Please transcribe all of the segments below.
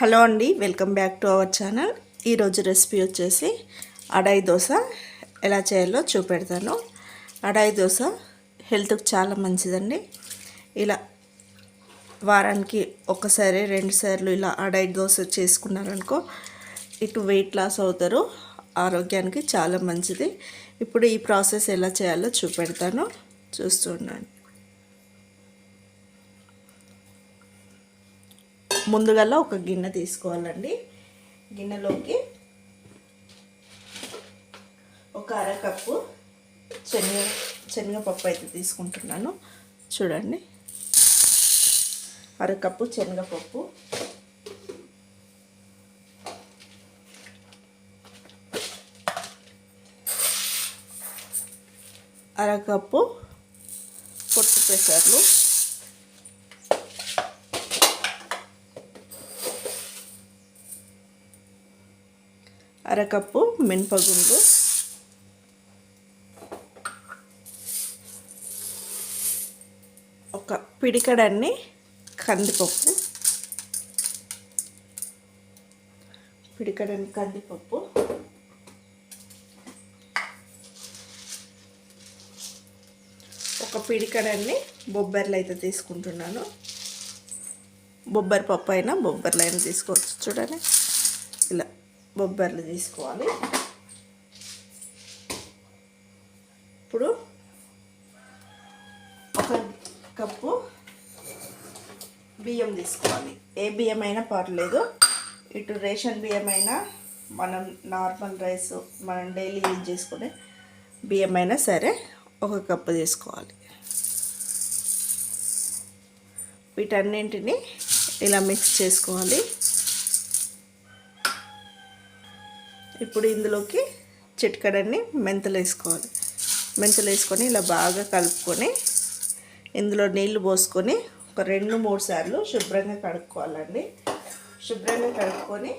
Hello అండి welcome back to our channel. ఈరోజు recipe వచ్చేసి అడాయి దోశ. ఎలా చేయాలో చూపెడతాను. అడాయి దోశ హెల్త్కి చాలా మంచిదండి. ఇలా వారానికి ఒకసారి రెండు సార్లు ఇలా అడాయి దోశ చేసుకున్నారనుకో ఇటు వెయిట్ లాస్ అవుతారు. ఆరోగ్యానికి చాలా మంచిది. ఇప్పుడు ఈ ప్రాసెస్ ఎలా చేయాలో చూపెడతాను. చూస్తూ ముందుగల ఒక గిన్నె తీసుకోవాలండి. గిన్నెలోకి ఒక అరకప్పు శనగ శనగపప్పు అయితే తీసుకుంటున్నాను. చూడండి. అరకప్పు శనగపప్పు. అరకప్పు పొట్టు పెసర్లు. అరకప్పు మినపగుండు. ఒక పిడికడన్ని కందిపప్పు. పిడికడన్ని కందిపప్పు. ఒక పిడికడన్ని బొబ్బర్లు అయితే తీసుకుంటున్నాను. బొబ్బరి పప్పు అయినా బొబ్బర్లు అయినా తీసుకోవచ్చు. చూడండి. ఇలా. బొబ్బర్లు తీసుకోవాలి. ఇప్పుడు ఒక కప్పు బియ్యం తీసుకోవాలి. ఏ బియ్యం అయినా పర్లేదు. ఇటు రేషన్ బియ్యం అయినా మనం నార్మల్ రైస్ మనం డైలీ యూజ్ చేసుకునే బియ్యం అయినా సరే ఒక కప్పు తీసుకోవాలి. వీటన్నింటిని ఇలా మిక్స్ చేసుకోవాలి. ఇప్పుడు ఇందులోకి చిట్కడన్ని మెంతులు వేసుకోవాలి మెంతులు వేసుకొని ఇలా బాగా కలుపుకొని ఇందులో నీళ్ళు పోసుకొని ఒక రెండు మూడు సార్లు శుభ్రంగా కడుక్కోవాలండి. శుభ్రంగా కడుక్కొని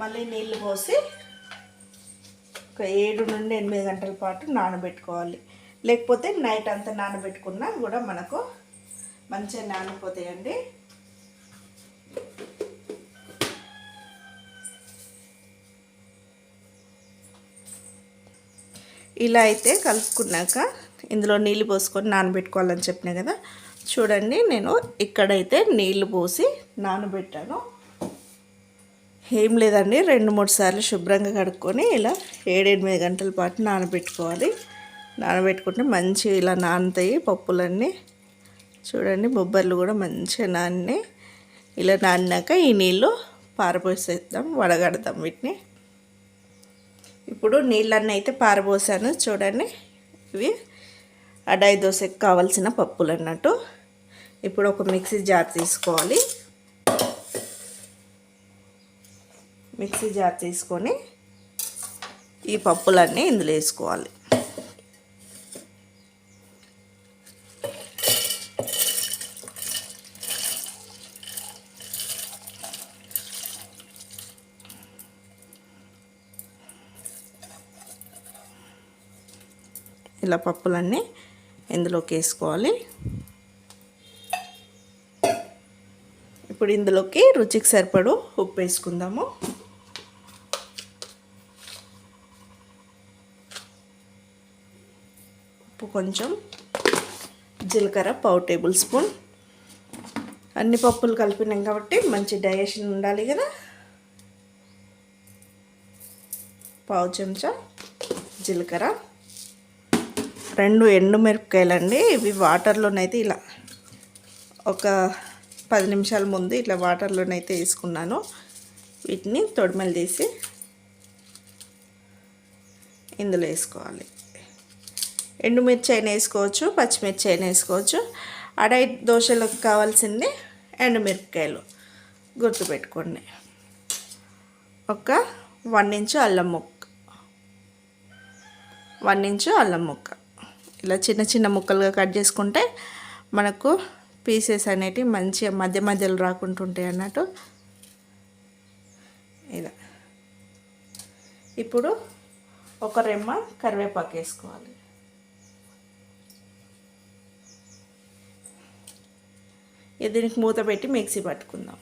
మళ్ళీ నీళ్ళు పోసి ఒక ఏడు నుండి ఎనిమిది గంటల పాటు నానబెట్టుకోవాలి. లేకపోతే నైట్ అంతా నానబెట్టుకున్నా కూడా మనకు మంచిగా నానిపోతాయండి. ఇలా అయితే కలుపుకున్నాక ఇందులో నీళ్ళు పోసుకొని నానబెట్టుకోవాలని చెప్పినా కదా చూడండి నేను ఇక్కడైతే నీళ్ళు పోసి నానబెట్టాను. ఏం లేదండి రెండు మూడు సార్లు శుభ్రంగా కడుక్కొని ఇలా ఏడెనిమిది గంటల పాటు నానబెట్టుకోవాలి. నానబెట్టుకుంటే మంచిగా ఇలా నానుతాయి పప్పులన్నీ. చూడండి బొబ్బర్లు కూడా మంచిగా నాని ఇలా నానినాక ఈ నీళ్ళు పారపోసేద్దాం వడగడతాం వీటిని. ఇప్పుడు నీళ్ళన్నీ అయితే పారబోసాను. చూడండి. ఇవి అడాయి దోశకి కావాల్సిన పప్పులు అన్నట్టు. ఇప్పుడు ఒక మిక్సీ జార్ తీసుకోవాలి. మిక్సీ జార్ తీసుకొని ఈ పప్పులన్నీ ఇందులో వేసుకోవాలి. ఇలా పప్పులన్నీ ఇందులోకి వేసుకోవాలి. ఇప్పుడు ఇందులోకి రుచికి సరిపడు ఉప్పు వేసుకుందాము. ఉప్పు కొంచెం జీలకర్ర పావు టేబుల్ స్పూన్. అన్ని పప్పులు కలిపినాం కాబట్టి మంచి డైజెషన్ ఉండాలి కదా. పావు చెంచా జీలకర్ర. రెండు ఎండుమిరపకాయలండి ఇవి వాటర్లోనైతే ఇలా ఒక పది నిమిషాల ముందు ఇట్లా వాటర్లోనైతే వేసుకున్నాను. వీటిని తొడిమలు తీసి ఇందులో వేసుకోవాలి. ఎండుమిర్చి అయినా వేసుకోవచ్చు పచ్చిమిర్చి అయినా వేసుకోవచ్చు. అడై దోశలకు కావాల్సింది ఎండుమిరపకాయలు గుర్తుపెట్టుకోండి. ఒక వన్ ఇంచు అల్లం ముక్క. వన్ ఇంచు అల్లం ముక్క. ఇలా చిన్న చిన్న ముక్కలుగా కట్ చేసుకుంటే మనకు పీసెస్ అనేటివి మంచిగా మధ్య మధ్యలో రాకుండా ఉంటాయి అన్నట్టు. ఇలా. ఇప్పుడు ఒక రెమ్మ కరివేపాకు వేసుకోవాలి. దీనికి మూత పెట్టి మిక్సీ పట్టుకుందాం.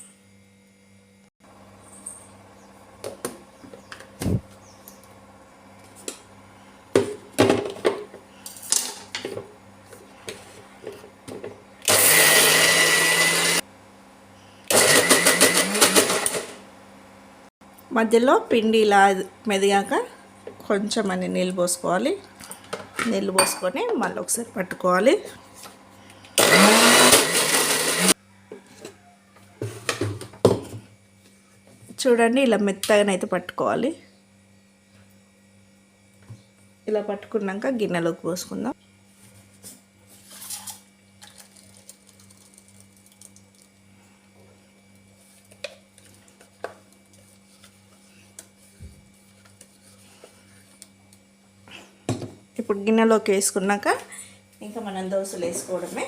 మధ్యలో పిండి ఇలా మెదిగాక కొంచెం అని నీళ్ళు పోసుకోవాలి. నీళ్ళు పోసుకొని మళ్ళీ ఒకసారి పట్టుకోవాలి. చూడండి ఇలా మెత్తగానైతే పట్టుకోవాలి. ఇలా పట్టుకున్నాక గిన్నెలోకి పోసుకుందాం. ఇప్పుడు గిన్నెలోకి వేసుకున్నాక ఇంకా మనం దోశలు వేసుకోవడమే.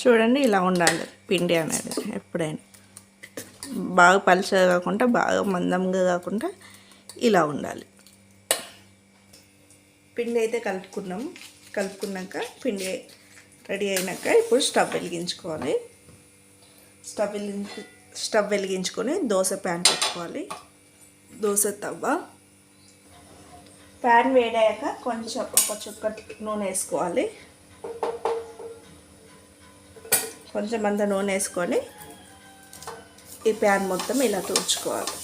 చూడండి ఇలా ఉండాలి పిండి అనేది ఎప్పుడైనా. బాగా పలుచగా కాకుండా బాగా మందంగా కాకుండా ఇలా ఉండాలి. పిండి అయితే కలుపుకున్నాం. కలుపుకున్నాక పిండి రెడీ అయినాక ఇప్పుడు స్టవ్ వెలిగించుకోవాలి. స్టవ్ వెలిగించు స్టవ్ వెలిగించుకొని దోశ ప్యాన్ పెట్టుకోవాలి. దోశ తవ్వ? ప్యాన్ వేడాక కొంచెం ఒక చుక్క నూనె వేసుకోవాలి. కొంచెం అంత నూనె వేసుకొని ఈ ప్యాన్ మొత్తం ఇలా తుడుచుకోవాలి.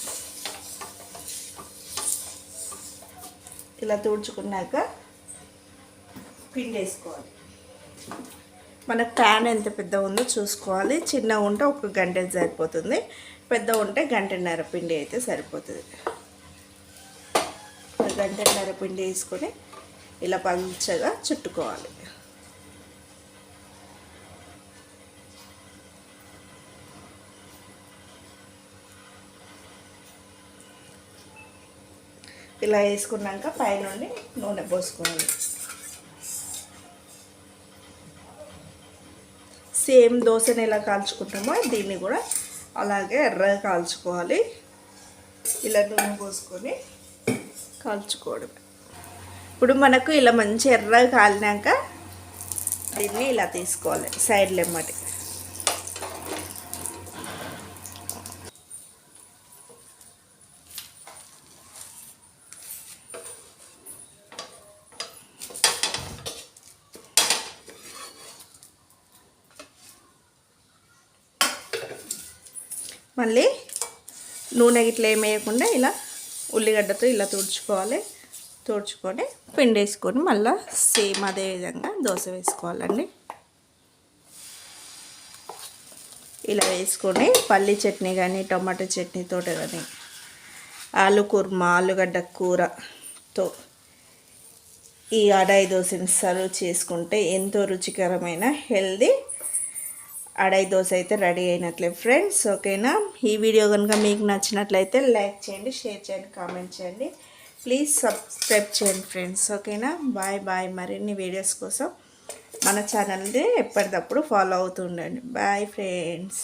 ఇలా తుడుచుకున్నాక పిండి వేసుకోవాలి. మనకు ప్యాన్ ఎంత పెద్ద ఉందో చూసుకోవాలి. చిన్నగా ఉంటే ఒక గంట సరిపోతుంది. పెద్ద ఉంటే గంటన్నర పిండి అయితే సరిపోతుంది. ఒక గంటన్నర పిండి వేసుకొని ఇలా పంచగా చుట్టుకోవాలి. ఇలా వేసుకున్నాక పైనుండి నూనె పోసుకోవాలి. సేమ్ దోశని ఎలా కాల్చుకుంటామో దీన్ని కూడా అలాగే ఎర్రగా కాల్చుకోవాలి. ఇలా నూనె పోసుకొని కాల్చుకోవడం ఇప్పుడు మనకు ఇలా మంచి ఎర్రగా కాలినాక దీన్ని ఇలా తీసుకోవాలి సైడ్లు ఎమ్మటి మళ్ళీ నూనె ఇట్లా ఏమేయకుండా వేయకుండా ఇలా ఉల్లిగడ్డతో ఇలా తుడుచుకోవాలి. తుడుచుకొని పిండి వేసుకొని మళ్ళీ సేమ్ అదే విధంగా దోశ వేసుకోవాలండి. ఇలా వేసుకొని పల్లి చట్నీ కానీ టమాటో చట్నీతో కానీ ఆలు కుర్మా ఆలుగడ్డ కూరతో ఈ అడాయి దోశని సర్వ్ చేసుకుంటే ఎంతో రుచికరమైన హెల్దీ అడై దోశ అయితే రెడీ అయినట్లే ఫ్రెండ్స్ ఓకేనా? ఈ వీడియో కనుక మీకు నచ్చినట్లయితే లైక్ చేయండి షేర్ చేయండి కామెంట్ చేయండి. ప్లీజ్ సబ్స్క్రైబ్ చేయండి ఫ్రెండ్స్ ఓకేనా? Bye bye. మరిన్ని వీడియోస్ కోసం మన ఛానల్ని ఎప్పటికప్పుడు ఫాలో అవుతుండండి. Bye friends.